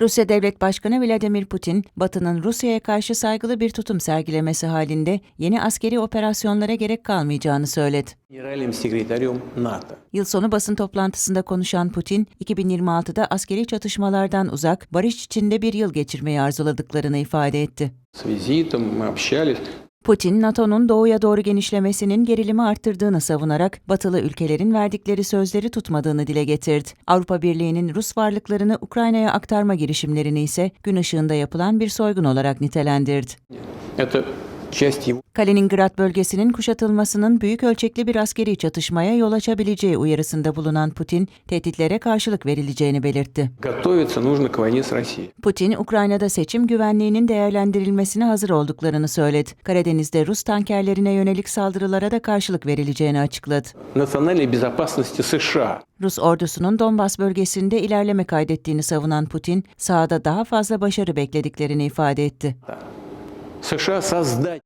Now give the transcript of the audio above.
Rusya Devlet Başkanı Vladimir Putin, Batı'nın Rusya'ya karşı saygılı bir tutum sergilemesi halinde yeni askeri operasyonlara gerek kalmayacağını söyledi. Yıl sonu basın toplantısında konuşan Putin, 2026'da askeri çatışmalardan uzak, barış içinde bir yıl geçirmeyi arzuladıklarını ifade etti. Putin, NATO'nun doğuya doğru genişlemesinin gerilimi arttırdığını savunarak batılı ülkelerin verdikleri sözleri tutmadığını dile getirdi. Avrupa Birliği'nin Rus varlıklarını Ukrayna'ya aktarma girişimlerini ise gün ışığında yapılan bir soygun olarak nitelendirdi. Это часть его Kaliningrad bölgesinin kuşatılmasının büyük ölçekli bir askeri çatışmaya yol açabileceği uyarısında bulunan Putin, tehditlere karşılık verileceğini belirtti. готовиться нужно к войне с Россией. Putin, Ukrayna'da seçim güvenliğinin değerlendirilmesine hazır olduklarını söyledi. Karadeniz'de Rus tankerlerine yönelik saldırılara da karşılık verileceğini açıkladı. Национальной безопасности США. Rus ordusunun Donbas bölgesinde ilerleme kaydettiğini savunan Putin, sahada daha fazla başarı beklediklerini ifade etti. США создать